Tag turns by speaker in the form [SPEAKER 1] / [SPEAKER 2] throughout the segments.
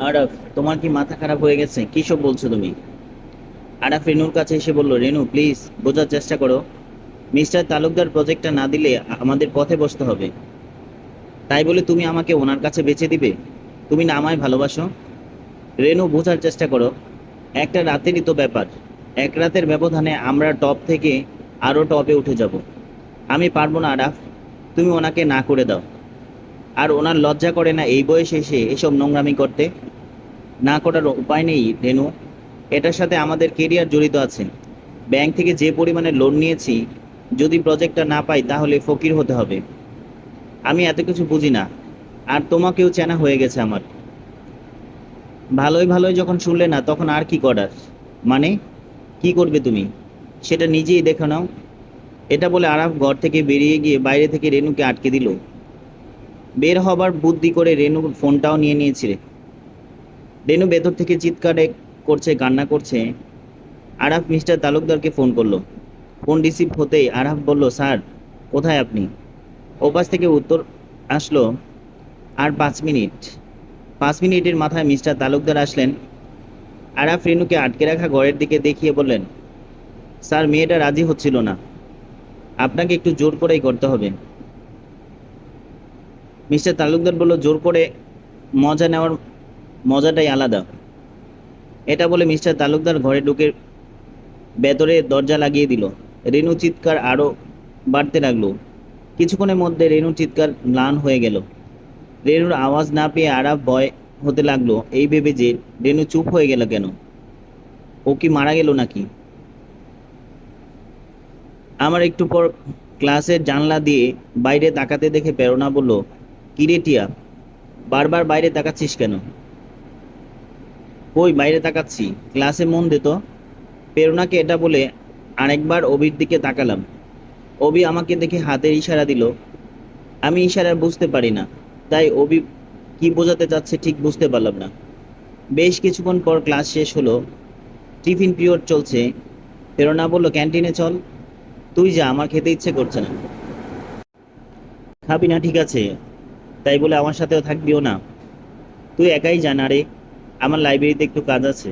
[SPEAKER 1] আরাফ, তোমার কি মাথা খারাপ হয়ে গেছে? কী সব বলছো তুমি? আরাফ রেনুর কাছে এসে বলল, রেনু প্লিজ বোঝার চেষ্টা করো। মিস্টার তালুকদার প্রজেক্টটা না দিলে আমাদের পথে বসতে হবে। তাই বলে তুমি আমাকে ওনার কাছে বেচে দিবে? তুমি না আমায় ভালোবাসো? রেনু, বোঝার চেষ্টা করো। একটা রাতেরই তো ব্যাপার। এক রাতের ব্যবধানে আমরা টপ থেকে আরও টপে উঠে যাব। আমি পারব না, আরাফ। তুমি ওনাকে না করে দাও। আর ওনার লজ্জা করে না এই বয়সে এসে এসব নোংরামি করতে? না করার উপায় নেই রেনু এটার সাথে আমাদের কেরিয়ার জড়িত আছে। ব্যাংক থেকে যে পরিমাণে লোন নিয়েছি, যদি প্রজেক্টটা না পাই, তাহলে ফকির হতে হবে। আমি এত কিছু বুঝি না। আর তোমাকেও চেনা হয়ে গেছে আমার। ভালোই ভালোই যখন শুনলে না, তখন আর কি করার? মানে কি করবে তুমি? সেটা নিজেই দেখে নাও। এটা বলে আরাফ ঘর থেকে বেরিয়ে গিয়ে বাইরে থেকে রেনুকে আটকে দিল। বের হবার বুদ্ধি করে রেনু ফোনটাও নিয়ে নিয়েছিল রেনু ভেতর থেকে চিৎকারে করছে, কান্না করছে। আরাফ মিস্টার তালুকদারকে ফোন করল। ফোন রিসিভ হতেই আরাফ বলল, স্যার, কোথায় আপনি? ওপাশ থেকে উত্তর আসলো, আর পাঁচ মিনিট। পাঁচ মিনিটের মাথায় মিস্টার তালুকদার আসলেন। আরাফ রেনুকে আটকে রাখা ঘরের দিকে দেখিয়ে বললেন, স্যার, মেয়েটা রাজি হচ্ছিল না। আপনাকে একটু জোর করেই করতে হবে। মিস্টার তালুকদার বলল, জোর করে মজা নেওয়ার মজাটাই আলাদা। এটা বলে মিস্টার তালুকদার ঘরে ঢুকে ভেতরে দরজা লাগিয়ে দিল। রেনু চিৎকার আরও বাড়তে লাগল। কিছুক্ষণের মধ্যে রেনু চিৎকার ম্লান হয়ে গেল। রেনুর আওয়াজ না পেয়ে আরাফ ভয় হতে লাগল। এই ভেবে যে রেনু চুপ হয়ে গেল কেন? ও কি মারা গেল নাকি? আমার একটু পর ক্লাসের জানলা দিয়ে বাইরে তাকাতে দেখে প্রেরণা বলল, কিরে টিয়া, বারবার বাইরে তাকাচ্ছিস কেন? কই বাইরে তাকাচ্ছি, ক্লাসে মন দিত। প্রেরণাকে এটা বলে আরেকবার অবির দিকে তাকালাম। অবি আমাকে দেখে হাতের ইশারা দিল, আমি ইশারা বুঝতে পারি না, তাই অবি কি বোঝাতে চাচ্ছে ঠিক বুঝতে পারলাম না। বেশ কিছুক্ষণ পর ক্লাস শেষ হলো, টিফিন পিরিয়ড চলছে। প্রেরণা বলল, ক্যান্টিনে চল, তুই যা, আমার খেতে ইচ্ছে করছে না। খাবি না, ঠিক আছে, তাই বলে আমার সাথেও থাকবিও না। তুই একাই জানা রে। আমার লাইব্রেরিতে একটু কাজ আছে।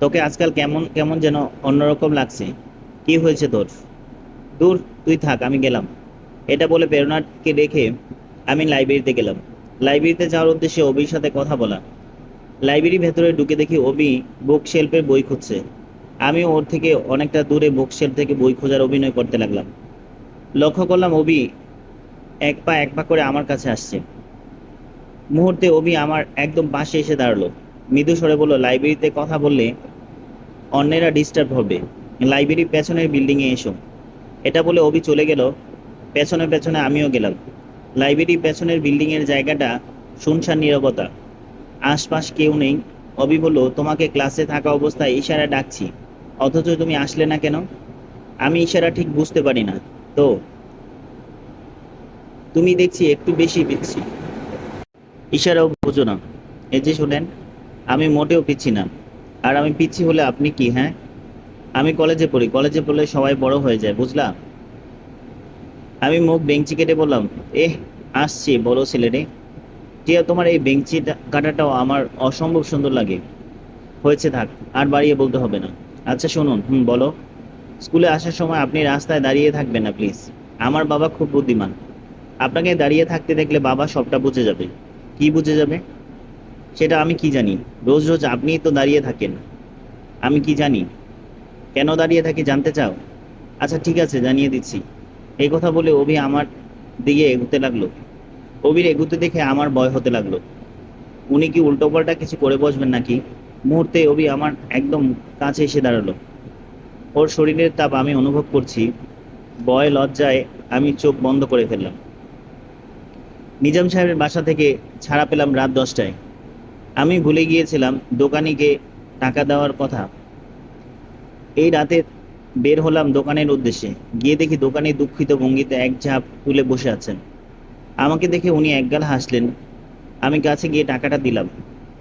[SPEAKER 1] তোকে আজকাল কেমন কেমন যেন অন্যরকম লাগছে। কি হয়েছে তোর? দূর, তুই থাক, আমি গেলাম। এটা বলে প্রেরণাকে রেখে আমি লাইব্রেরিতে গেলাম। লাইব্রেরিতে যাওয়ার উদ্দেশ্যে অবির সাথে কথা বলা। লাইব্রেরির ভেতরে ঢুকে দেখি অবি বুক শেলফের বই খুঁজছে। আমি ওর থেকে অনেকটা দূরে বুক শেলফ থেকে বই খোঁজার অভিনয় করতে লাগলাম। লক্ষ্য করলাম অবি এক পা এক পা করে আমার কাছে আসছে। মুহূর্তে অবি আমার একদম পাশে এসে দাঁড়াল। মৃদু স্বরে বলল, লাইব্রেরিতে কথা বললে অন্যেরা ডিস্টার্ব হবে। লাইব্রেরির পেছনের বিল্ডিংয়ে এসো। এটা বলে অবি চলে গেল। পেছনে পেছনে আমিও গেলাম। লাইব্রেরির পেছনের বিল্ডিংয়ের জায়গাটা শুনশান নীরবতা। আশপাশ কেউ নেই। অবি বলল, তোমাকে ক্লাসে থাকা অবস্থায় ইশারা ডাকছি। অথচ তুমি আসলে না কেন? আমি ইশারা ঠিক বুঝতে পারি না। তো, তুমি দেখছি একটু বেশি পিচ্ছি। ইশারাও বোঝো না। এই যে শোনেন আমি মোটেও পিচ্ছি না। আর আমি পিচ্ছি হলে আপনি কি হ্যাঁ? আমি কলেজে পড়ি, কলেজে পড়লে সবাই বড় হয়ে যায়, বুঝলা? আমি মুখ বেঞ্চি কেটে বললাম, এহ, আসছি, বড় ছেলেরে টিয়া, তোমার এই বেঞ্চি কাটাটাও আমার অসম্ভব সুন্দর লাগে। হয়েছে থাক, আর বাড়িয়ে বলতে হবে না। আচ্ছা শুনুন, হুম, বলো। স্কুলে আসার সময় আপনি রাস্তায় দাঁড়িয়ে থাকবেন না, প্লিজ। আমার বাবা খুব বুদ্ধিমান। আপনাকে দাঁড়িয়ে থাকতে দেখলে বাবা সবটা বুঝে যাবে। কি বুঝে যাবে? সেটা আমি কি জানি? রোজ রোজ আপনিই তো দাঁড়িয়ে থাকেন। আমি কি জানি? কেন দাঁড়িয়ে থাকি জানতে চাও? আচ্ছা ঠিক আছে, জানিয়ে দিচ্ছি। এই কথা বলে অভি আমার দিকে এগুতে লাগল। অভির এগুতে দেখে আমার ভয় হতে লাগল। উনি কি উল্টোপাল্টা কিছু করে বসবেন নাকি? মুহূর্তে অভি আমার একদম কাছে এসে দাঁড়াল। ওর শরীরের তাপ আমি অনুভব করছি। ভয়, লজ্জায় আমি চোখ বন্ধ করে ফেললাম। নিজাম সাহেবের বাসা থেকে ছাড়া পেলাম রাত দশটায়। আমি ভুলে গিয়েছিলাম দোকানিকে টাকা দেওয়ার কথা। এই রাতে বের হলাম দোকানের উদ্দেশ্যে। গিয়ে দেখি দোকানে দুঃখিত ভঙ্গিতে এক ঝাঁপ তুলে বসে আছেন। আমাকে দেখে উনি একগাল হাসলেন। আমি কাছে গিয়ে টাকাটা দিলাম।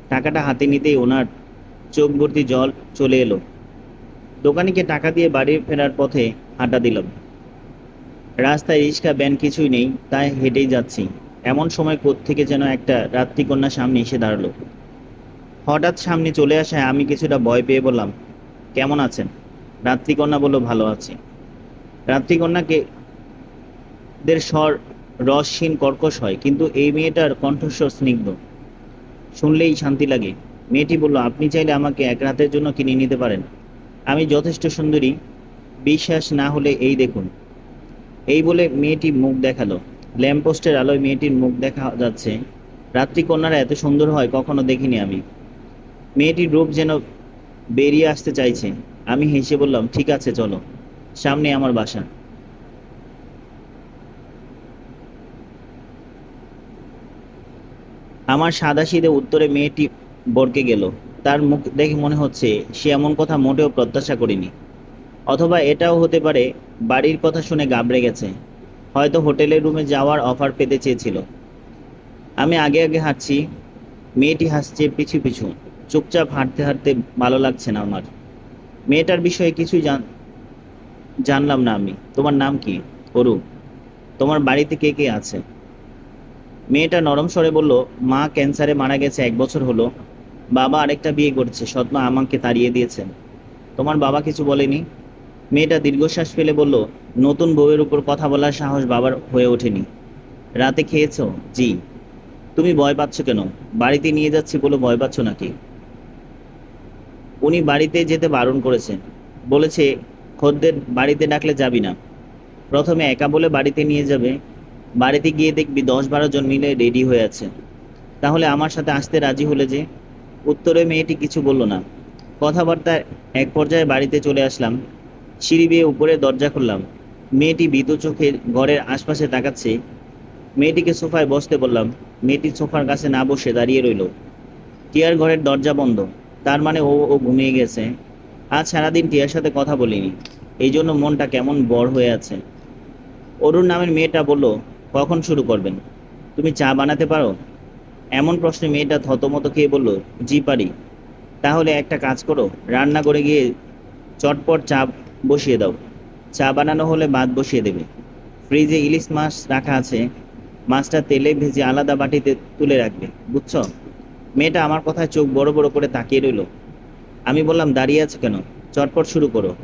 [SPEAKER 1] টাকাটা হাতে নিতেই ওনার চোখ ভর্তি জল চলে এলো। দোকানিকে টাকা দিয়ে বাড়ি ফেরার পথে হাঁটা দিলাম। রাস্তায় রিক্সা ব্যান কিছুই নেই, তাই হেঁটেই যাচ্ছি। এমন সময় থেকে যেন একটা রাত্রিকন্যা সামনে এসে দাঁড়াল। হঠাৎ সামনে চলে আসায় আমি কিছুটা ভয় পেয়ে বললাম, কেমন আছেন? রাত্রিকন্যা বলল, ভালো আছি। রাত্রিকন্যাকে দের স্বর রসহীন কর্কশ হয়, কিন্তু এই মেয়েটার কণ্ঠস্বর স্নিগ্ধ। শুনলেই শান্তি লাগে। মেয়েটি বলল, আপনি চাইলে আমাকে এক রাতের জন্য কিনে নিতে পারেন। আমি যথেষ্ট সুন্দরী। বিশ্বাস না হলে এই দেখুন। এই বলে মেয়েটি মুখ দেখাল। ল্যাম্পপোস্টের আলোয় মেয়েটির মুখ দেখা যাচ্ছে। রাত্রিকন্যারা এত সুন্দর হয়, কখনো দেখিনি আমি। মেয়েটির রূপ যেন বেরিয়ে আসতে চাইছে। আমি হেসে বললাম, ঠিক আছে, চলো। সামনে আমার বাসা। আমার সাদাশিদে উত্তরে মেয়েটি বরকে গেল। তার মুখ দেখে মনে হচ্ছে সে এমন কথা মোটেও প্রত্যাশা করিনি। অথবা এটাও হতে পারে বাড়ির কথা শুনে গাবড়ে গেছে। হয়তো হোটেলের রুমে যাওয়ার অফার পেতে চেয়েছিল। আমি আগে আগে হাঁটছি। মেয়েটি হাসছে পিছু পিছু। চুপচাপ হাঁটতে হাঁটতে ভালো লাগছে না আমার। মেয়েটার বিষয়ে কিছুই জান, জানলাম না আমি। তোমার নাম কি? অরু। তোমার বাড়িতে কে কে আছে? মেয়েটা নরম স্বরে বলল, মা ক্যান্সারে মারা গেছে এক বছর হলো। বাবা আরেকটা বিয়ে করছে। সৎমা আমাকে তাড়িয়ে দিয়েছেন তোমার বাবা কিছু বলেনি? মেয়েটা দীর্ঘশ্বাস ফেলে বলল, নতুন বউয়ের উপর কথা বলার সাহস বাবার হয়ে ওঠেনি। রাতে খেয়েছো? জি। তুমি ভয় পাচ্ছ কেন? বাড়িতে নিয়ে যাচ্ছি বলে ভয় পাচ্ছ নাকি? উনি বাড়িতে যেতে বারণ করেছেন। বলেছে, খদ্দের বাড়িতে ডাকলে যাবি না। প্রথমে একা বলে বাড়িতে নিয়ে যাবে। বাড়িতে গিয়ে দেখবি দশ বারো জন মিলে রেডি হয়ে আছে। তাহলে আমার সাথে আসতে রাজি হলে যে? উত্তরে মেয়েটি কিছু বলল না। কথাবার্তায় এক পর্যায়ে বাড়িতে চলে আসলাম। সিঁড়ি বেয়ে উপরে দরজা খুললাম। মেয়েটি ভীতু চোখে ঘরের আশপাশে তাকাচ্ছে। মেয়েটিকে সোফায় বসতে বললাম। মেয়েটি সোফার কাছে না বসে দাঁড়িয়ে রইল। টিয়ার ঘরের দরজা বন্ধ। তার মানে ও ও ঘুমিয়ে গেছে। আজ সারাদিন টিয়ার সাথে কথা বলিনি। এই জন্য মনটা কেমন বড় হয়ে আছে। অরুণ নামের মেয়েটা বলল, কখন শুরু করবেন? তুমি চা বানাতে পারো? এমন প্রশ্নে মেয়েটা থতমত খেয়ে বলল, জি পারি। তাহলে একটা কাজ করো রান্না করে গিয়ে চটপট চা বসিয়ে দাও। চা বানানো হলে ভাত বসিয়ে দেবে। ফ্রিজে ইলিশ মাছ রাখা আছে। মাছটা তেলে ভেজে আলাদা বাটিতে তুলে রাখবে, বুঝছ? মেয়েটা আমার কথায় চোখ বড় বড় করে তাকিয়ে রইল। আমি বললাম, দাঁড়িয়ে আছে কেন? চটপট শুরু করো।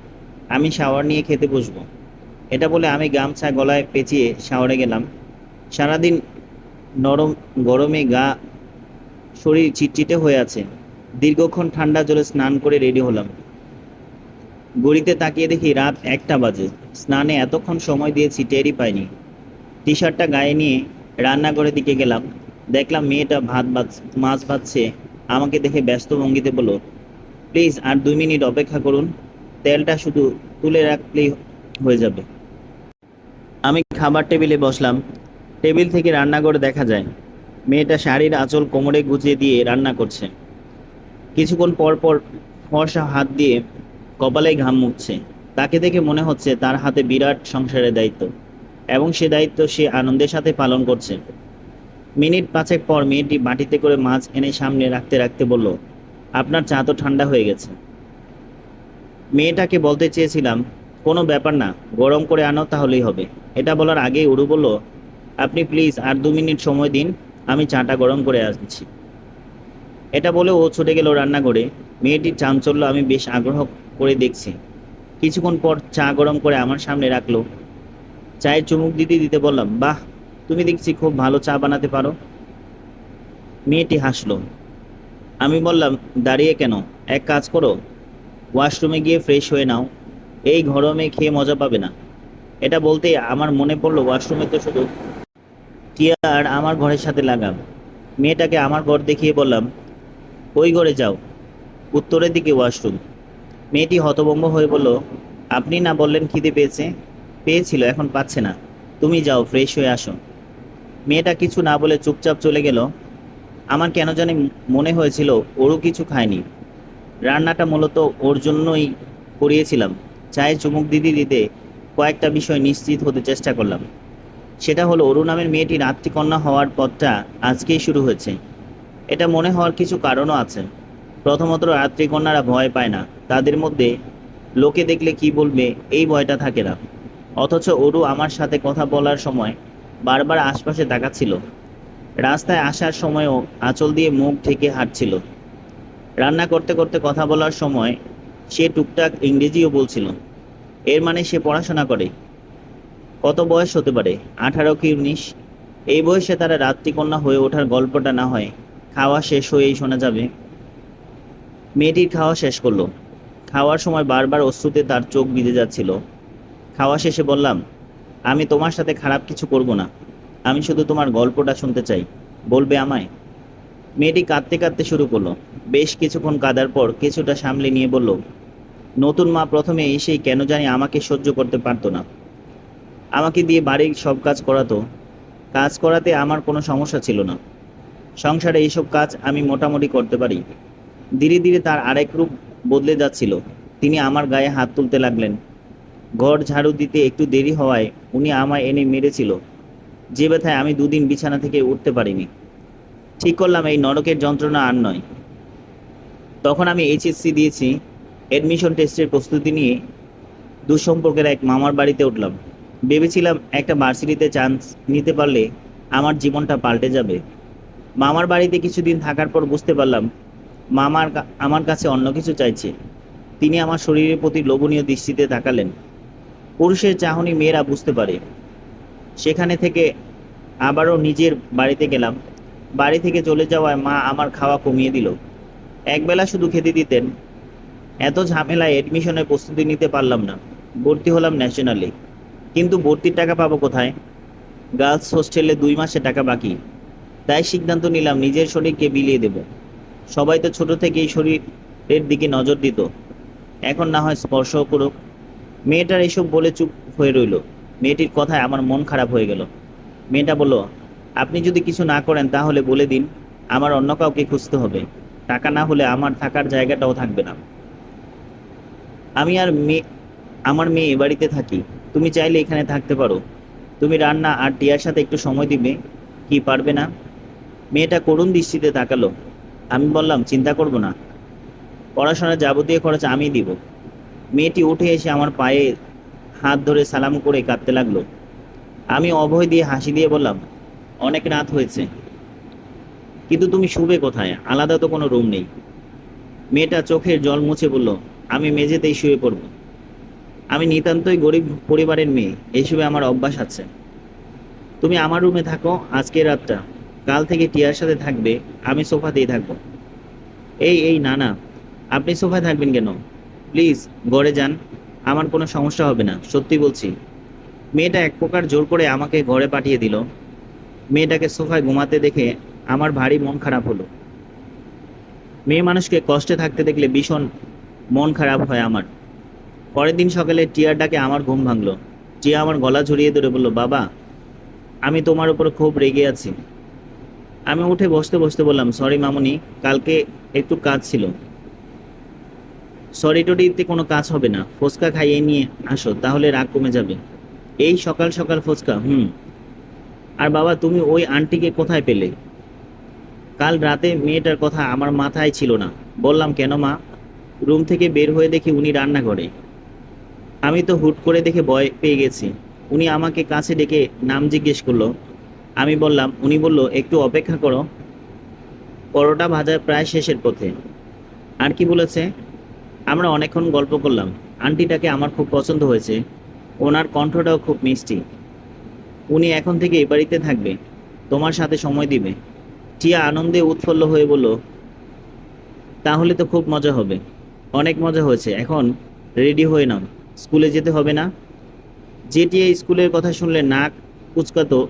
[SPEAKER 1] আমি শাওয়ার নিয়ে খেতে বসবো। এটা বলে আমি গামছা গলায় পেঁচিয়ে শাওয়ারে গেলাম। সারাদিন নরম গরমে গা শরীর চিটচিটে হয়ে আছে। দীর্ঘক্ষণ ঠান্ডা জলে স্নান করে রেডি হলাম। গড়িতে তাকিয়ে দেখি রাত একটা বাজে। স্নানে এতক্ষণ সময় দিয়েছি টেরই পাইনি। টি শার্টটা গায়ে নিয়ে রান্নাঘরের দিকে গেলাম। দেখলাম মেয়েটা ভাত মাছ ভাজছে আমাকে দেখে ব্যস্ত ভঙ্গিতে বলল, প্লিজ আর দুই মিনিট অপেক্ষা করুন, তেলটা শুধু তুলে রাখলেই হয়ে যাবে। আমি খাবার টেবিলে বসলাম। টেবিল থেকে রান্নাঘরে দেখা যায়, মেয়েটা শাড়ির আঁচল কোমরে গুছিয়ে দিয়ে রান্না করছে। কিছুক্ষণ পর পর ফর্সা হাত দিয়ে কপালে ঘাম মুছছে। তাকে দেখে মনে হচ্ছে তার হাতে বিরাট সংসারের দায়িত্ব, এবং সে দায়িত্ব সে আনন্দের সাথে পালন করছে। মিনিট পাঁচেক পর মেয়েটি বাটিতে করে মাছ এনে সামনে রাখতে রাখতে বলল, আপনার চা তো ঠান্ডা হয়ে গেছে। মেয়েটাকে বলতে চেয়েছিলাম, কোনো ব্যাপার না, গরম করে আনো তাহলেই হবে। এটা বলার আগেই উড়ু বলল, আপনি প্লিজ আর দু মিনিট সময় দিন, আমি চাটা গরম করে আসছি। এটা বলে ও ছুটে গেল রান্নাঘরে। মেয়েটির চাঞ্চল্য আমি বেশ আগ্রহ করে দেখছি। কিছুক্ষণ পর চা গরম করে আমার সামনে রাখল। চায়ের চুমুক দিতে দিতে বললাম, বাহ তুমি দেখছি খুব ভালো চা বানাতে পারো। মেয়েটি হাসলো। আমি বললাম, দাঁড়িয়ে কেন? এক কাজ করো। ওয়াশরুমে গিয়ে ফ্রেশ হয়ে নাও। এই গরমে খেয়ে মজা পাবে না। এটা বলতে আমার মনে পড়ল, ওয়াশরুমে তো শুধু টিয়া আর আমার ঘরের সাথে লাগাম? মেয়েটাকে আমার ঘর দেখিয়ে বললাম, ওই ঘরে যাও। উত্তরের দিকে ওয়াশরুম। মেয়েটি হতভম্ব হয়ে বলল, আপনি না বললেন খিদে পেয়েছে? পেয়েছিল, এখন পাচ্ছে না। তুমি যাও, ফ্রেশ হয়ে আসো। মেয়েটা কিছু না বলে চুপচাপ চলে গেল। আমার কেন জানি মনে হয়েছিল ওরও কিছু খায়নি। রান্নাটা মূলত ওর জন্যই করিয়েছিলাম। চায়ে চুমুক দিদি দিতে কয়েকটা বিষয় নিশ্চিত হতে চেষ্টা করলাম। সেটা হলো অরু নামের মেয়েটির আত্মীকন্যা হওয়ার পথটা আজকেই শুরু হয়েছে। এটা মনে হওয়ার কিছু কারণও আছে। প্রথমত রাত্রিকন্যারা ভয় পায় না। তাদের মধ্যে লোকে দেখলে কি বলবে, এই ভয়টা থাকে না। অথচ অরু আমার সাথে কথা বলার সময় বারবার আশপাশে তাকাচ্ছিল। রাস্তায় আসার সময়ও আঁচল দিয়ে মুখ ঢেকে হাঁটছিল। রান্না করতে করতে কথা বলার সময় সে টুকটাক ইংরেজিও বলছিল। এর মানে সে পড়াশোনা করে। কত বয়স হতে পারে? আঠারো কি উনিশ? এই বয়সে তারা রাত্রিকন্যা হয়ে ওঠার গল্পটা না হয় খাওয়া শেষ হয়েই শোনা যাবে। মেয়েটির খাওয়া শেষ করল। খাওয়ার সময় বারবার অশ্রুতে তার চোখ ভিজে যাচ্ছিল। খাওয়া শেষে বললাম আমি তোমার সাথে খারাপ কিছু করব না। আমি শুধু তোমার গল্পটা শুনতে চাই, বলবে আমায়। মেয়েটি কাঁদতে কাঁদতে শুরু করল। বেশ কিছুক্ষণ কাঁদার পর কিছুটা সামলে নিয়ে বলল, নতুন মা প্রথমে এসেই কেন জানি আমাকে সহ্য করতে পারতো না। আমাকে দিয়ে বাড়ির সব কাজ করাতো। কাজ করাতে আমার কোনো সমস্যা ছিল না। সংসারে এইসব কাজ আমি মোটামুটি করতে পারি। ধীরে ধীরে তার আরেক রূপ বদলে যাচ্ছিল। তিনি আমার গায়ে হাত তুলতে লাগলেন। ঘর ঝাড়ু দিতে একটু দেরি হওয়ায় উনি আমায় এনে মেরেছিল। যে ব্যথায় আমি দুদিন বিছানা থেকে উঠতে পারিনি। ঠিক করলাম, এই নরকের যন্ত্রণা আর নয়। তখন আমি এইচএসসি দিয়েছি অ্যাডমিশন টেস্টের প্রস্তুতি নিয়ে দুঃসম্পর্কের এক মামার বাড়িতে উঠলাম। ভেবেছিলাম একটা ভার্সিটিতে চান্স নিতে পারলে আমার জীবনটা পাল্টে যাবে। মামার বাড়িতে কিছুদিন থাকার পর বুঝতে পারলাম, মামার আমার কাছে অন্য কিছু চাইছে। তিনি আমার শরীরের প্রতি লোভনীয় দৃষ্টিতে তাকালেন। পুরুষের চাহনি মেয়েরা বুঝতে পারে। সেখানে থেকে আবারও নিজের বাড়িতে গেলাম। বাড়ি থেকে চলে যাওয়ায় মা আমার খাওয়া কমিয়ে দিল। একবেলা শুধু খেতে দিতেন। এত ঝামেলায় এডমিশনের প্রস্তুতি নিতে পারলাম না। ভর্তি হলাম ন্যাশনালে কিন্তু ভর্তির টাকা পাবো কোথায়? গার্লস হোস্টেলে দুই মাসে টাকা বাকি। তাই সিদ্ধান্ত নিলাম নিজের শরীরকে বিলিয়ে দেব। সবাই তো ছোট থেকেই শরীরের দিকে নজর দিত। এখন না হয় স্পর্শও করুক। মেয়েটার এসব বলে চুপ হয়ে রইল। মেয়েটির কথায় আমার মন খারাপ হয়ে গেল। মেয়েটা বলল, আপনি যদি কিছু না করেন তাহলে বলে দিন, আমার অন্য কাউকে খুঁজতে হবে। টাকা না হলে আমার থাকার জায়গাটাও থাকবে না। আমি আর মেয়ে আমার মেয়ে এ বাড়িতে থাকি। তুমি চাইলে এখানে থাকতে পারো। তুমি রান্না আর টিয়ার সাথে একটু সময় দিবে, কি পারবে না? মেয়েটা করুণ দৃষ্টিতে তাকালো। আমি বললাম, চিন্তা করব না। পড়াশোনার যাবতীয় খরচ আমি দিব। মেয়েটি উঠে এসে আমার পায়ে হাত ধরে সালাম করে কাঁদতে লাগল। আমি অভয় দিয়ে হাসি দিয়ে বললাম, অনেক রাত হয়েছে, কিন্তু তুমি শুবে কোথায়? আলাদা তো কোনো রুম নেই। মেয়েটা চোখের জল মুছে বলল, আমি মেঝেতেই শুয়ে পড়ব। আমি নিতান্তই গরিব পরিবারের মেয়ে এইসবে আমার অভ্যাস আছে। তুমি আমার রুমে থাকো, আজকে রাতটা। কাল থেকে টিয়ার সাথে থাকবে, আমি সোফাতেই থাকব। এই এই, না না, আপনি সোফায় থাকবেন কেন? প্লিজ ঘরে যান, আমার কোনো সমস্যা হবে না, সত্যি বলছি। মেয়েটা এক প্রকার জোর করে আমাকে ঘরে পাঠিয়ে দিল। মেয়েটাকে সোফায় ঘুমাতে দেখে আমার ভারী মন খারাপ হলো। মেয়ে মানুষকে কষ্টে থাকতে দেখলে ভীষণ মন খারাপ হয় আমার। পরের দিন সকালে টিয়ার ডাকে আমার ঘুম ভাঙলো। টিয়া আমার গলা ঝরিয়ে ধরে বলল, বাবা, আমি তোমার উপর খুব রেগে আছি। আমি উঠে বসতে বসতে বললাম, সরি মামুনি, কালকে একটু কাজ ছিল। সরি টরিতে কোনো কাজ হবে না। ফুচকা খাইয়ে নিয়ে আসো, তাহলে রাগ কমে যাবে। এই সকাল সকাল ফুচকা হুম। আর বাবা, তুমি ওই আন্টিকে কোথায় পেলে? কাল রাতে মেয়েটার কথা আমার মাথায় ছিল না। বললাম, কেন মা? রুম থেকে বের হয়ে দেখি উনি রান্না করে আমি তো হুট করে দেখে ভয় পেয়ে গেছি। উনি আমাকে কাছে ডেকে নাম জিজ্ঞেস করল। আমি বললাম, উনি বলল, একটু অপেক্ষা করো। পরোটা ভাজা প্রায় শেষের পথে। আর কি বলেছে? আমরা অনেকক্ষণ গল্প করলাম। আন্টিটাকে আমার খুব পছন্দ হয়েছে। ওনার কণ্ঠটাও খুব মিষ্টি। উনি এখন থেকে এ বাড়িতে থাকবে। তোমার সাথে সময় দিবে। টিয়া আনন্দে উৎফুল্ল হয়ে বলল, তাহলে তো খুব মজা হবে। অনেক মজা হয়েছে। এখন রেডি হয়ে নাও। স্কুলে যেতে হবে না? যে টিয়া স্কুলের কথা শুনলে নাক কুচকাতো,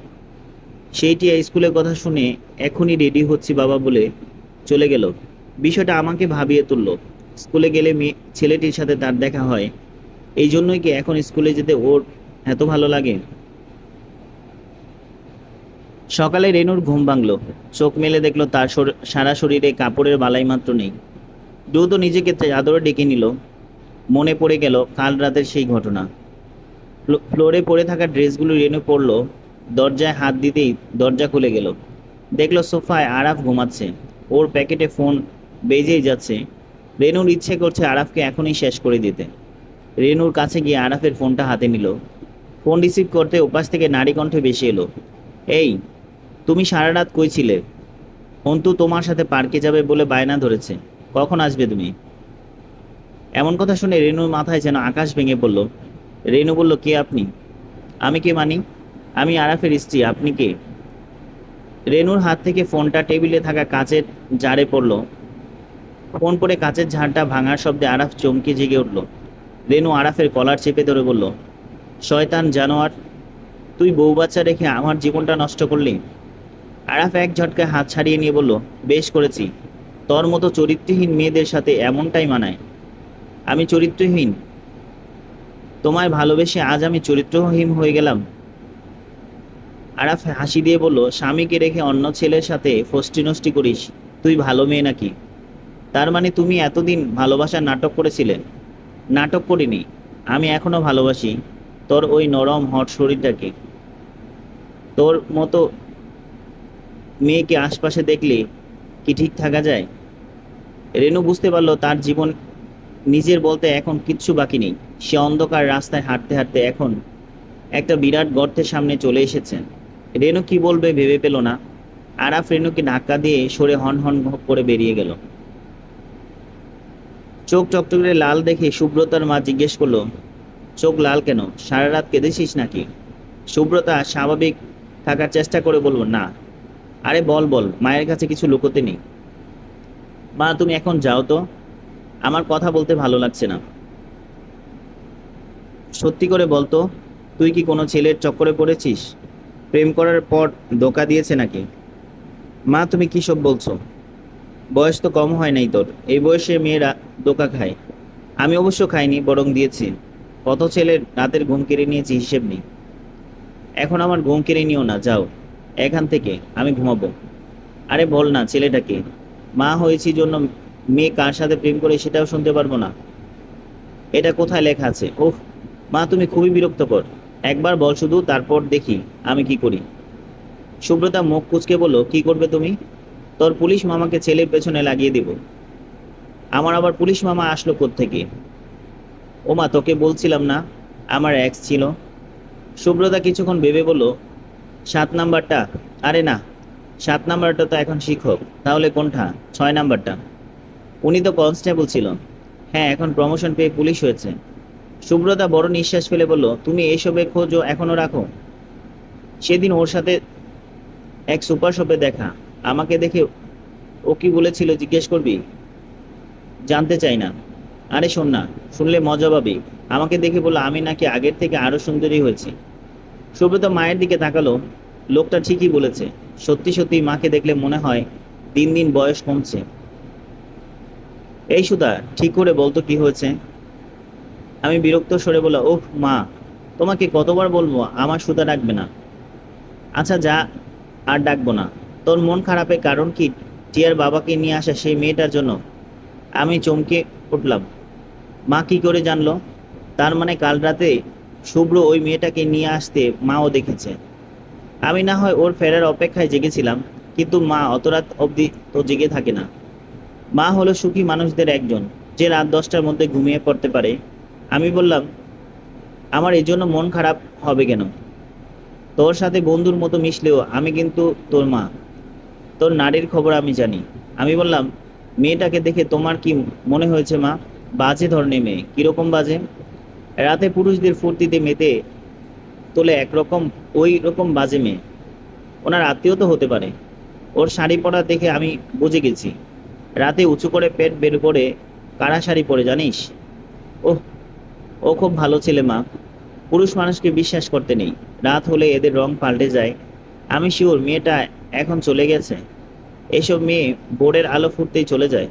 [SPEAKER 1] সেই টিয়া স্কুলের কথা শুনে এখনই রেডি হচ্ছি বাবা বলে চলে গেল। বিষয়টা আমাকে ভাবিয়ে তুলল। স্কুলে গেলে মেয়ে, ছেলেটির সাথে তার দেখা হয়। এই জন্যই কি এখন স্কুলে যেতে ওর এত ভালো লাগে? সকালে রেনুর ঘুম ভাঙলো। চোখ মেলে দেখল তার সারা শরীরে কাপড়ের বালাই মাত্র নেই। দ্রুত নিজেকে চাদরে ডেকে নিল। মনে পড়ে গেল কাল রাতের সেই ঘটনা। ফ্লো- ফ্লোরে পড়ে থাকা ড্রেসগুলো রেনু পড়ল দরজায় হাত দিতেই দরজা খুলে গেল। দেখল সোফায় আরাফ ঘুমাচ্ছে। ওর প্যাকেটে ফোন বেজেই যাচ্ছে। রেনুর ইচ্ছে করছে আরাফকে এখনই শেষ করে দিতে। রেনুর কাছে গিয়ে আরাফের ফোনটা হাতে নিল। ফোন রিসিভ করতে ওপাশ থেকে নারী কণ্ঠে বেশি এলো, এই, তুমি সারা রাত কই ছিলে? অন্তু তোমার সাথে পার্কে যাবে বলে বায়না ধরেছে। কখন আসবে তুমি? এমন কথা শুনে রেনুর মাথায় যেন আকাশ ভেঙে পড়ল। রেনু বলল, কে আপনি? আমি কে মানি? আমি আরাফের স্ত্রী, আপনি কে? রেনুর হাত থেকে ফোনটা টেবিলে থাকা কাচের জারে পড়ল। ফোন পরে কাচের ঝাড়টা ভাঙার শব্দে আরাফ চমকে জেগে উঠল। রেনু আরাফের কলার চেপে ধরে বলল, শয়তান জানোয়ার, তুই বউ বাচ্চা রেখে আমার জীবনটা নষ্ট করলি? আরাফ এক ঝটকায় হাত ছাড়িয়ে নিয়ে বলল, বেশ করেছি। তোর মতো চরিত্রহীন মেয়েদের সাথে এমনটাই মানায়। আমি চরিত্রহীন। তোমায় ভালোবেসে আজ আমি চরিত্রহীন হয়ে গেলাম। আরাফ হাসি দিয়ে বলল, স্বামীকে রেখে অন্য ছেলের সাথে ফষ্টি নষ্টি করিস? তুই ভালো মেয়ে নাকি? তার মানে তুমি এতদিন ভালোবাসার নাটক করেছিলে? নাটক করিনি, আমি এখনও ভালোবাসি তোর ওই নরম, হট শরীরটাকে। তোর মতো মেয়েকে আশপাশে দেখলে কি ঠিক থাকা যায়? রেনু বুঝতে পারল তার জীবন নিজের বলতে এখন কিচ্ছু বাকি নেই। সে অন্ধকার রাস্তায় হাঁটতে হাঁটতে এখন একটা বিরাট গর্তের সামনে চলে এসেছে। রেনু কি বলবে ভেবে পেল না। আরাফ রেনুকে ধাক্কা দিয়ে সরে হন হন করে বেরিয়ে গেল। চোখ টকটকে লাল দেখে সুব্রতার মা জিজ্ঞেস করল, চোখ লাল কেন? সারা রাত কেঁদেছিস নাকি? সুব্রতা স্বাভাবিক থাকার চেষ্টা করে বলব না। আরে বল বল, মায়ের কাছে কিছু লুকোতে নেই। মা, তুমি এখন যাও তো। আমার কথা বলতে ভালো লাগছে না। সত্যি করে বলতো তুই কি কোনো ছেলের চক্করে পড়েছিস? প্রেম করার পর ধোকা দিয়েছে নাকি? মা, তুমি কী সব বলছো? বয়স তো কম হয় নাই তোর। এই বয়সে মেয়েরা দোকা খায়। আমি অবশ্য খাইনি, বরং দিয়েছি। কত ছেলের রাতের ঘুম কেড়ে নিয়েছি হিসেব নেই। এখন আমার ঘুম কেড়ে নিও না, যাও। এখান থেকে আমি ঘুমাবো। আরে বল না, ছেলেটাকে। মা হয়েছি জন্য মেয়ে কার সাথে প্রেম করে সেটাও শুনতে পারব না। এটা কোথায় লেখা আছে? ওহ মা তুমি খুবই বিরক্তকর। একবার বল শুধু, তারপর দেখি আমি কি করি। সুব্রতা মুখ কুচকে বলল, কি করবে তুমি? তোর পুলিশ মামাকে ছেলের পেছনে লাগিয়ে দেব। আমার আবার পুলিশ মামা আসলো থেকে ওমা, তোকে বলছিলাম না, আমার এক্স ছিল। সুব্রতা কিছুক্ষণ ভেবে বলল, সাত নাম্বারটা? আরে না, সাত নাম্বারটা তো এখন শিক্ষক, তাহলে কোনটা? ছয় নাম্বারটা। উনি তো কনস্টেবল ছিল। হ্যাঁ এখন প্রমোশন পেয়ে পুলিশ হয়েছে। সুব্রতা বড় নিঃশ্বাস ফেলে বলল, তুমি এইসবের খোঁজও এখনও রাখো। সেদিন ওর সাথে এক সুপার শপে দেখা। আমাকে দেখে ও কি বলেছিল জিজ্ঞেস করবি? জানতে চাই না। আরে শোন না, শুনলে মজা পাবি। আমাকে দেখে বলল, আমি নাকি আগের থেকে আরও সুন্দরী হয়েছি। সুব্রত মায়ের দিকে তাকালো। লোকটা ঠিকই বলেছে। সত্যি সত্যি মাকে দেখলে মনে হয় দিন দিন বয়স কমছে। এই সুদা ঠিক করে বলতো কি হয়েছে? আমি বিরক্ত সরে বললাম ওহ মা, তোমাকে কতবার বলব? আমার সুতা ডাকবে না। আচ্ছা যা, আর ডাকবো না। তোর মন খারাপের কারণ কি? টিয়ার বাবাকে নিয়ে আসা সেই মেয়েটার জন্য। আমি চমকে উঠলাম। মা কি করে জানলো? তার মানে কাল রাতে শুভ্র ওই মেয়েটাকে নিয়ে আসতে মাও দেখেছে। আমি না হয় ওর ফেরার অপেক্ষায় জেগেছিলাম, কিন্তু মা অত রাত অবধি তো জেগে থাকে না। মা হলো সুখী মানুষদের একজন, যে রাত দশটার মধ্যে ঘুমিয়ে পড়তে পারে। আমি বললাম, আমার এই জন্য মন খারাপ হবে কেন? তোর সাথে বন্ধুর মতো মিশলেও আমি কিন্তু তোর মা। তোর নারীর খবর আমি জানি। আমি বললাম, মেয়েটাকে দেখে তোমার কি মনে হয়েছে মা? বাজে ধরনের মেয়ে। কীরকম বাজে? রাতে পুরুষদের ফুর্তিতে মেতে তোলে একরকম ওই রকম বাজে মেয়ে। ওনার আত্মীয় তো হতে পারে। ওর শাড়ি পরা দেখে আমি বুঝে গেছি। রাতে উঁচু করে পেট বের করে কারা শাড়ি পরে, জানিস? ওহ, ও খুব ভালো ছেলে মা। পুরুষ মানুষকে বিশ্বাস করতে নেই। রাত হলে এদের রং পাল্টে যায়। আমি শিওর মেয়েটা এখন চলে গেছে। এসব মেয়ে বোর্ডের আলো ফুটতেই চলে যায়।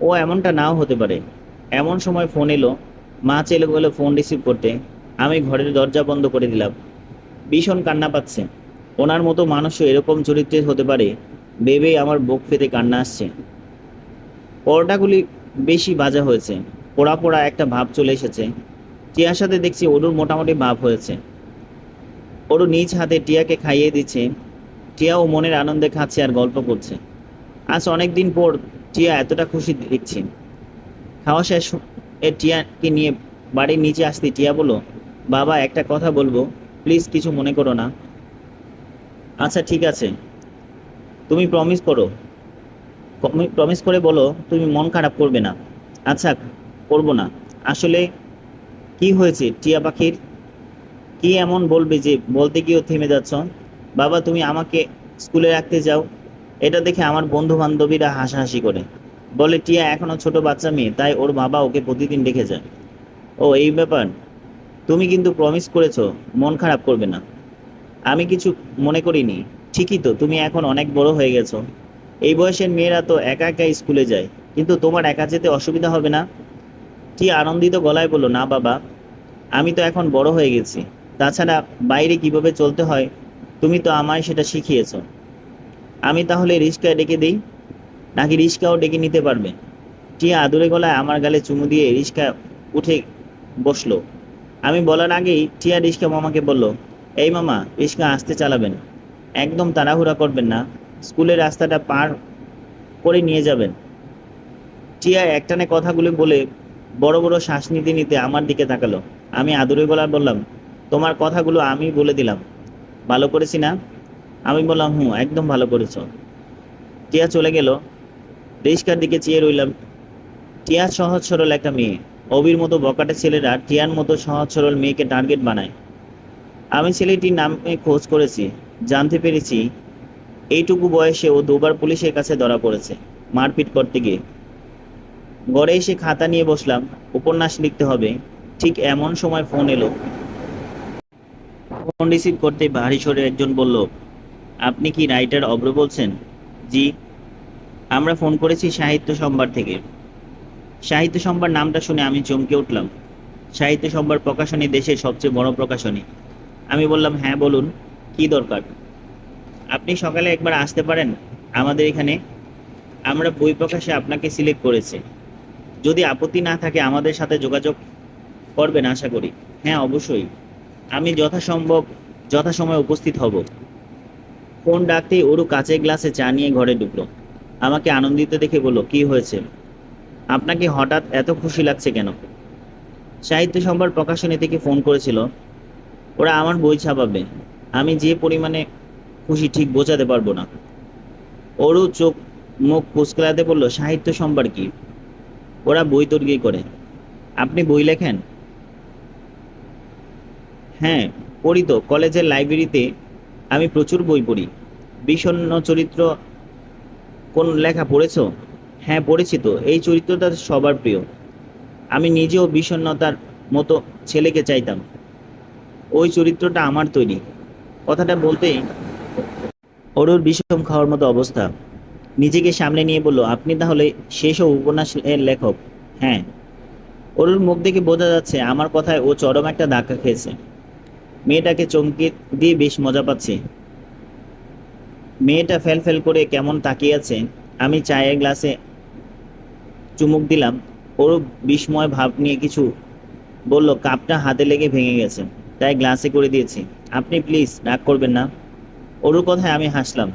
[SPEAKER 1] ও এমনটা নাও হতে পারে। এমন সময় ফোন এলো, মা চেলে বলে ফোন রিসিভ করতে। আমি ঘরের দরজা বন্ধ করে দিলাম। ভীষণ কান্না পাচ্ছে। ওনার মতো মানুষও এরকম চরিত্রের হতে পারে, ভেবেই আমার বুক ফেতে কান্না আসছে। পরোটাগুলি বেশি বাজা হয়েছে। পোড়া পোড়া একটা ভাব চলে এসেছে। টিয়ার সাথে দেখছি ওরুর মোটামুটি ভাব হয়েছে। ওরু নিজ হাতে টিয়াকে খাইয়ে দিচ্ছে। টিয়াও মনের আনন্দে খাচ্ছে আর গল্প করছে। আজ অনেক দিন পর টিয়া এতটা খুশি দেখছি। খাওয়া শেষ এ টিয়াকে নিয়ে বাড়ির নিচে আসতে টিয়া বলো বাবা, একটা কথা বলব। প্লিজ কিছু মনে করো না। আচ্ছা ঠিক আছে। তুমি প্রমিস করো। প্রমিস করে বলো, তুমি মন খারাপ করবে না। আচ্ছা করব না। আসলে কি হয়েছে টিয়া পাখির? কি এমন বলবে যে বলতে গিয়েও থেমে যাচ্ছ? বাবা, তুমি আমাকে স্কুলে রাখতে যাও। এটা দেখে আমার বন্ধু বান্ধবীরা হাসাহাসি করে। বলে, টিয়া, এখনও ছোট বাচ্চা মেয়ে, তাই ওর বাবা ওকে প্রতিদিন ডেকে যায়। ও, এই ব্যাপার? তুমি কিন্তু প্রমিস করেছ, মন খারাপ করবে না। আমি কিছু মনে করিনি। ঠিকই তো, তুমি এখন অনেক বড় হয়ে গেছো। এই বয়সের মেয়েরা তো একা একা স্কুলে যায়, কিন্তু তোমার একা যেতে অসুবিধা হবে না? টিয়া আনন্দিত গলায় বলল, না বাবা, আমি তো এখন বড় হয়ে গেছি। তাছাড়া বাইরে কীভাবে চলতে হয়? তুমি তো আমায় সেটা শিখিয়েছ। আমি তাহলে রিস্কায় ডেকে দিই? নাকি রিস্কাও ডেকে নিতে পারবে? টিয়া আদুরে গলায় আমার গালে চুমু দিয়ে রিস্কা উঠে বসল। আমি বলার আগেই টিয়া রিস্কা মামাকে বলল, এই মামা রিস্কা আসতে চালাবেন। একদম তাড়াহুড়া করবেন না। স্কুলের রাস্তাটা পার করে নিয়ে যাবেন। টিয়া একটানে কথাগুলো বলে বড় বড় শ্বাস নিতে নিতে আমার দিকে তাকালো। আমি আদুরে গলায় বললাম, তোমার কথাগুলো আমি বলে দিলাম। ভালো করেছি না? আমি বললাম হুঁ একদম ভালো করেছ। টিয়া চলে গেল। রিস্কার দিকে চেয়ে রইলাম। টিয়া সহজ সরল একটা মেয়ে। অবির মতো বকাটে ছেলেরা টিয়ার মতো সহজ সরল মেয়েকে টার্গেট বানায়। আমি ছেলেটির নামে খোঁজ করেছি, জানতে পেরেছি এইটুকু বয়সে ও দুবার পুলিশের কাছে ধরা পড়েছে, মারপিট করতে গিয়ে। ঘরে এসে খাতা নিয়ে বসলাম। উপন্যাস লিখতে হবে। ঠিক এমন সময় ফোন এলো। ফোন রিসিভ করতে ভারী সরে একজন বলল, আপনি কি রাইটার অব্র বলছেন? জি, আমরা ফোন করেছি সাহিত্য সম্ভার থেকে। সাহিত্য সম্ভার নামটা শুনে আমি চমকে উঠলাম। সাহিত্য সম্ভার প্রকাশনী দেশের সবচেয়ে বড় প্রকাশনী। আমি বললাম হ্যাঁ বলুন, কি দরকার? আপনি সকালে একবার আসতে পারেন আমাদের এখানে। আমরা বই প্রকাশে আপনাকে সিলেক্ট করেছি। যদি আপত্তি না থাকে আমাদের সাথে যোগাযোগ করবেন আশা করি। হ্যাঁ অবশ্যই। আমি যথাসম্ভব, যথাসময়ে উপস্থিত হব। ফোন ডাকতেই ওরু কাচের গ্লাসে চা নিয়ে ঘরে ঢুকলো। আমাকে আনন্দিত দেখে বলল, কি হয়েছে? আপনাকে হঠাৎ এত খুশি লাগছে কেন? সাহিত্য সম্ভার প্রকাশনী থেকে ফোন করেছিল, ওরা আমার বই ছাপাবে। আমি যে পরিমাণে খুশি ঠিক বোঝাতে পারব না। ওরও চোখ মুখ কুচকালাতে বলল, সাহিত্য সম্ভার কি? ওরা বই তৈরি করে। আপনি বই লেখেন? হ্যাঁ পড়ি তো। কলেজের লাইব্রেরিতে আমি প্রচুর বই পড়ি। বিষণ্ণ চরিত্র কোন লেখা পড়েছ? হ্যাঁ পড়েছি তো। এই চরিত্রটা সবার প্রিয়। আমি নিজেও বিষণ্ণতার মতো ছেলেকে চাইতাম। ওই চরিত্রটা আমার তৈরি। কথাটা বলতেই অরুর বিষম খাওয়ার মতো অবস্থা। নিজেকে সামনে নিয়ে বলল, আপনি তাহলে শেষ উপন্যাস এর লেখক? হ্যাঁ। অরুর মুখ দেখে বোঝা যাচ্ছে, আমার কথায় ও চরম একটা ধাক্কা খেয়েছে। মেয়েটাকে চমকে দিয়ে বেশ মজা পাচ্ছি। মেয়েটা ফেল ফেল করে কেমন তাকিয়ে আছে, আমি চায়ের গ্লাসে চুমুক দিলাম। ওর বিস্ময় ভাব নিয়ে কিছু বলল, কাপটা হাতে লেগে ভেঙে গেছে, তাই গ্লাসে করে দিয়েছি। আপনি প্লিজ রাগ করবেন না। ওর কথায় আমি হাসলাম।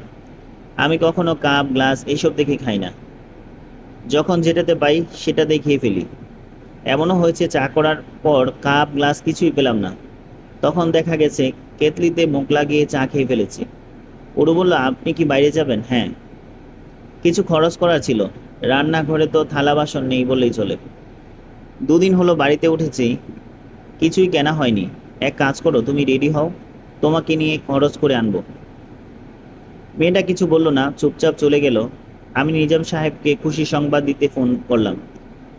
[SPEAKER 1] আমি কখনো কাপ, গ্লাস এইসব দেখে খাই না। যখন যেটাতে পাই সেটা দেখিয়ে ফেলি। এমনও হয়েছে চা করার পর কাপ, গ্লাস কিছুই পেলাম না। তখন দেখা গেছে, কেতলিতে মুখ লাগিয়ে চা খেয়ে ফেলেছি। ওরু বলল, আপনি কি বাইরে যাবেন? হ্যাঁ। কিছু খরচ করার ছিল। রান্নাঘরে তো থালা বাসন নেই বললেই চলে। দুদিন হলো বাড়িতে উঠেছি। কিছুই কেনা হয়নি। এক কাজ করো, তুমি রেডি হও। তোমাকে নিয়ে খরচ করে আনব। মেয়েটা কিছু বলল না, চুপচাপ চলে গেল। আমি নিজাম সাহেবকে খুশি সংবাদ দিতে ফোন করলাম।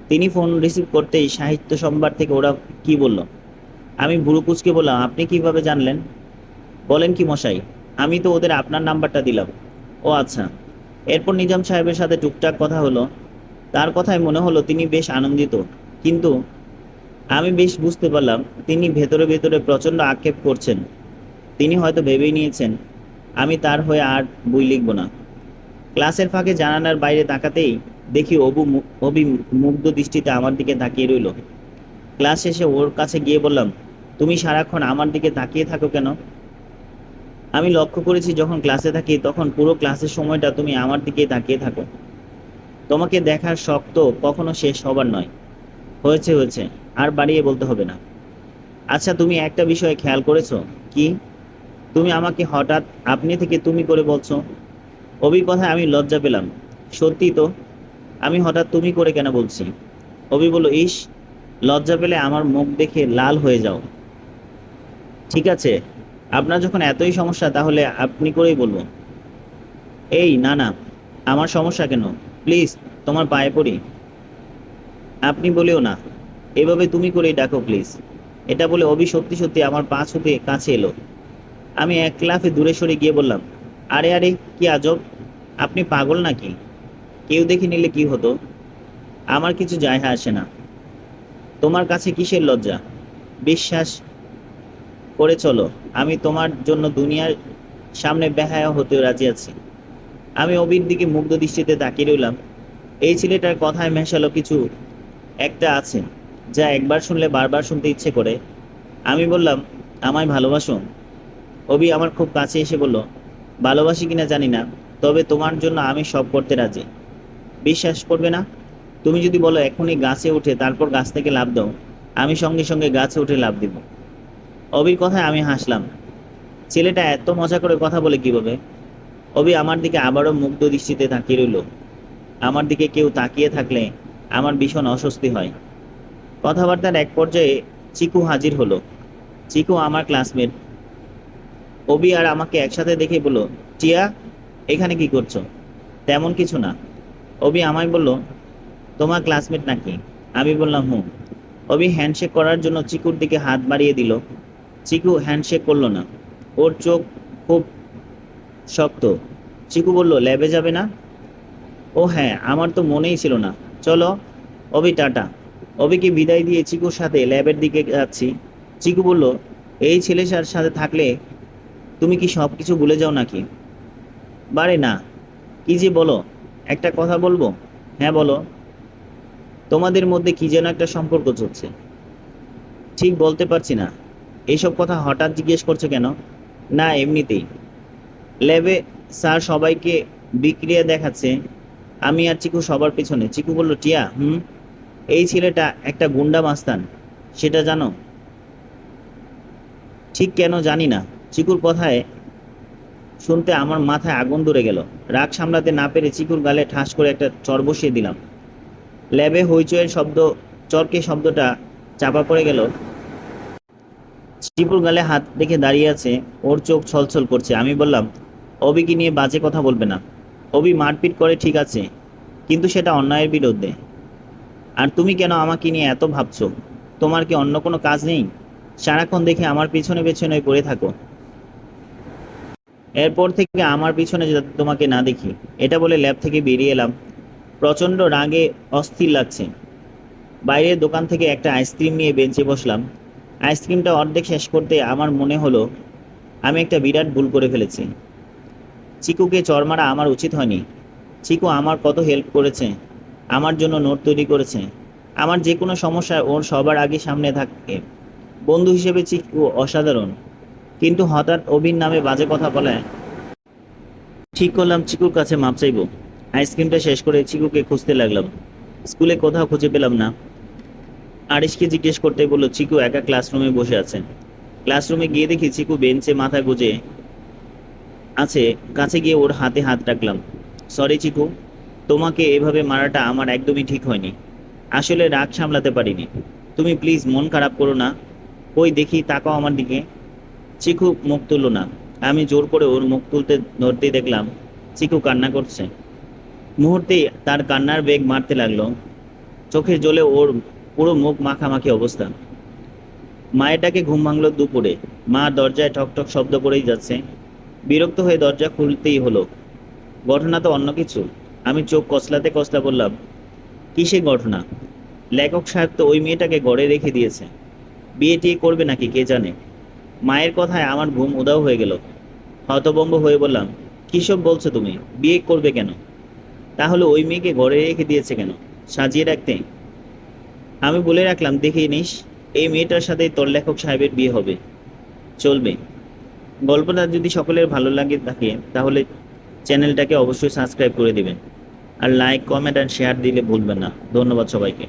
[SPEAKER 1] তিনি ফোন রিসিভ করতেই সাহিত্য সম্ভার থেকে ওরা কি বলল আমি বুড়ো কুচকে বললাম, আপনি কীভাবে জানলেন? বলেন কি মশাই, আমি তো ওদের আপনার নাম্বারটা দিলাম। ও আচ্ছা। এরপর নিজাম সাহেবের সাথে টুকটাক কথা হলো। তার কথায় মনে হলো তিনি বেশ আনন্দিত, কিন্তু আমি বেশ বুঝতে পারলাম তিনি ভেতরে ভেতরে প্রচণ্ড আক্ষেপ করছেন। তিনি হয়তো ভেবেই নিয়েছেন, আমি তার হয়ে আর বই লিখব না। ক্লাসের ফাঁকে জানানার বাইরে তাকাতেই দেখি অবু অবি মুগ্ধ দৃষ্টিতে আমার দিকে তাকিয়ে রইল। ক্লাস শেষে ওর কাছে গিয়ে বললাম, তুমি সারাক্ষণ আমার দিকে তাকিয়ে থাকো কেন? আমি লক্ষ্য করেছি, যখন ক্লাসে থাকি, তখন পুরো ক্লাসের সময়টা তুমি আমার দিকে তাকিয়ে থাকো। তোমাকে দেখার শখ তো কখনো শেষ হবার নয়। হয়েছে হয়েছে, আর বাড়িয়ে বলতে হবে না। আচ্ছা তুমি একটা বিষয়ে খেয়াল করেছ? কি? তুমি আমাকে হঠাৎ আপনি থেকে তুমি করে বলছো? অবির কথায় আমি লজ্জা পেলাম। সত্যি তো, আমি হঠাৎ তুমি করে কেন বলছি? অভি বলল, ইস লজ্জা পেলে আমার মুখ দেখে লাল হয়ে যাও। ঠিক আছে, আপনার যখন এতই সমস্যা, তাহলে আপনি করেই বলব। এই, না না, আমার সমস্যা কেন? প্লিজ, তোমার পায়ে পড়ি। আপনি বলেও না, এভাবে তুমি করেই ডাকো, প্লিজ। এটা বলে অভি সত্যি সত্যি আমার পা ছুতে কাছে এলো। আমি এক লাফে দূরে সরে গিয়ে বললাম, আরে আরে, কি আজব? আপনি পাগল নাকি? কেউ দেখে নিলে কি হতো? আমার কিছু যায় আসে না। তোমার কাছে কিসের লজ্জা? বিশ্বাস করে চলো, আমি তোমার জন্য দুনিয়ার সামনে বেহায়া হতে রাজি আছি। আমি অবির দিকে মুগ্ধ দৃষ্টিতে তাকিয়ে রইলাম। এই ছেলেটার কথায় মেশালো কিছু একটা আছে, যা একবার শুনলে বারবার শুনতে ইচ্ছে করে। আমি বললাম, আমায় ভালোবাসো? অবি আমার খুব কাছে এসে বলল, ভালোবাসি কিনা জানি না, তবে তোমার জন্য আমি সব করতে রাজি। বিশ্বাস করবে না? তুমি যদি বলো এখনই গাছে উঠে তারপর গাছ থেকে লাভ দাও, আমি সঙ্গে সঙ্গে গাছে উঠে লাভ দিব। অবির কথায় আমি হাসলাম। ছেলেটা এত মজা করে কথা বলে কীভাবে অবি আমার দিকে আবারও মুগ্ধ দৃষ্টিতে তাকিয়ে রইল। আমার দিকে কেউ তাকিয়ে থাকলে আমার ভীষণ অস্বস্তি হয়। কথাবার্তার এক পর্যায়ে চিকু হাজির হলো। চিকু আমার ক্লাসমেট। অবি আর আমাকে একসাথে দেখে বলল, টিয়া, এখানে কি করছ? তেমন কিছু না। অবি আমায় বলল তোমার ক্লাসমেট নাকি? আমি বললাম, হুম। অবি হ্যান্ডশেক করার জন্য চিকুর দিকে হাত বাড়িয়ে দিল। চিকু হ্যান্ডশেক করল না। ওর চোখ খুব শক্ত। চিকু বলল, ল্যাবে যাবে না? ও হ্যাঁ আমার তো মনেই ছিল না। চলো অবি টাটা। অবিকে বিদায় দিয়ে চিকুর সাথে ল্যাবের দিকে যাচ্ছি। চিকু বলল, এই ছেলে ছেলেটার সাথে থাকলে তুমি কি সব কিছু ভুলে যাও নাকি? বারে না। কি যে বলো, একটা কথা বলব? হ্যাঁ বলো। তোমাদের মধ্যে কি যেন একটা সম্পর্ক চলছে। ঠিক বলতে পারছি না। এইসব কথা হঠাৎ জিজ্ঞেস করছ কেন? না, এমনিতেই। ল্যাবে স্যার সবাইকে বিক্রিয়া দেখাচ্ছে। আমি আর চিকু সবার পিছনে। চিকু বলল, টিয়া, হুম? এই ছেলেটা একটা গুন্ডা মাস্তান। সেটা জানো? ঠিক কেন জানি না। চিকুর কথায় শুনতে আমার মাথায় আগুন ধরে গেল। রাগ সামলাতে না পেরে চিকুর গালে ঠাস করে একটা চর বসিয়ে দিলাম। ল্যাবে হইচয়ের শব্দ, চরকে শব্দটা চাপা পড়ে গেল। চিপুর গালে হাত রেখে দাঁড়িয়ে আছে, ওর চোখ ছলছল করছে। আমি বললাম, অবিকে নিয়ে বাজে কথা বলবে না। অবি মারপিট করে ঠিক আছে, কিন্তু সেটা অন্যায়ের বিরুদ্ধে। আর তুমি কেন আমাকে নিয়ে এত ভাবছ? তোমার কি অন্য কোনো কাজ নেই? সারাক্ষণ দেখে আমার পিছনে পেছনে পড়ে থাকো। এরপর থেকে আমার পিছনে তোমাকে না দেখি, এটা বলে ল্যাব থেকে বেরিয়ে এলাম। প্রচণ্ড রাগে অস্থির লাগছে। বাইরের দোকান থেকে একটা আইসক্রিম নিয়ে বেঞ্চে বসলাম। আইসক্রিমটা অর্ধেক শেষ করতে আমার মনে হলো, আমি একটা বিরাট ভুল করে ফেলেছি। চিকুকে চরমারা আমার উচিত হয়নি। চিকু আমার কত হেল্প করেছে, আমার জন্য নোট তৈরি করেছে। আমার যে কোনো সমস্যায় ওর সবার আগে সামনে থাকে। বন্ধু হিসেবে চিকু অসাধারণ। কিন্তু হঠাৎ অবির নামে বাজে কথা বলায় ঠিক করলাম, চিকুর কাছে মাপ চাইব। আইসক্রিমটা শেষ করে চিকুকে খুঁজতে লাগলাম। স্কুলে কোথাও খুঁজে পেলাম না। আরিশকে জিজ্ঞেস করতে বলল, চিকু একা ক্লাসরুমে বসে আছে। ক্লাসরুমে গিয়ে দেখি চিকু বেঞ্চে মাথা গুজে আছে, কাছে গিয়ে ওর হাতে হাত রাখলাম। সরি চিকু, তোমাকে এভাবে মারাটা আমার একদমই ঠিক হয়নি। আসলে রাগ সামলাতে পারিনি। তুমি প্লিজ মন খারাপ করো না। ওই দেখি, তাকাও আমার দিকে। চিকু মুখ তুললো না। আমি জোর করে ওর মুখ তুলতে, ধরতেই দেখলাম, চিকু কান্না করছে। মুহূর্তেই তার কান্নার বেগ মারতে লাগল। চোখের জলে ওর পুরো মুখ মাখামাখি অবস্থা। মায়ের ডাকে ঘুম ভাঙলো দুপুরে। মা দরজায় ঠকঠক শব্দ করেই যাচ্ছে। বিরক্ত হয়ে দরজা খুলতেই হলো। ঘটনা তো অন্য কিছু। আমি চোখ কসলাতে কসলা বললাম কিসে ঘটনা? লেখক সাহেব তো ওই মেয়েটাকে গড়ে রেখে দিয়েছে। বিয়ে টিয়ে করবে নাকি, কে জানে? মায়ের কথায় আমার ঘুম উদাও হয়ে গেল। হতবম্ব হয়ে বললাম, কিসব বলছো তুমি? বিয়ে করবে কেন? তাহলে ওই মেয়েকে ঘরে রেখে দিয়েছে কেন? সাজিয়ে রাখতে। আমি বলে রাখলাম দেখিয়ে নিস, এই মেয়েটার সাথে তোর লেখক সাহেবের বিয়ে হবে। চলবে। গল্পটা যদি সকলের ভালো লাগে থাকে, তাহলে চ্যানেলটাকে অবশ্যই সাবস্ক্রাইব করে দেবেন। আর লাইক, কমেন্ট অ্যান্ড শেয়ার দিলে ভুলবেন না। ধন্যবাদ সবাইকে।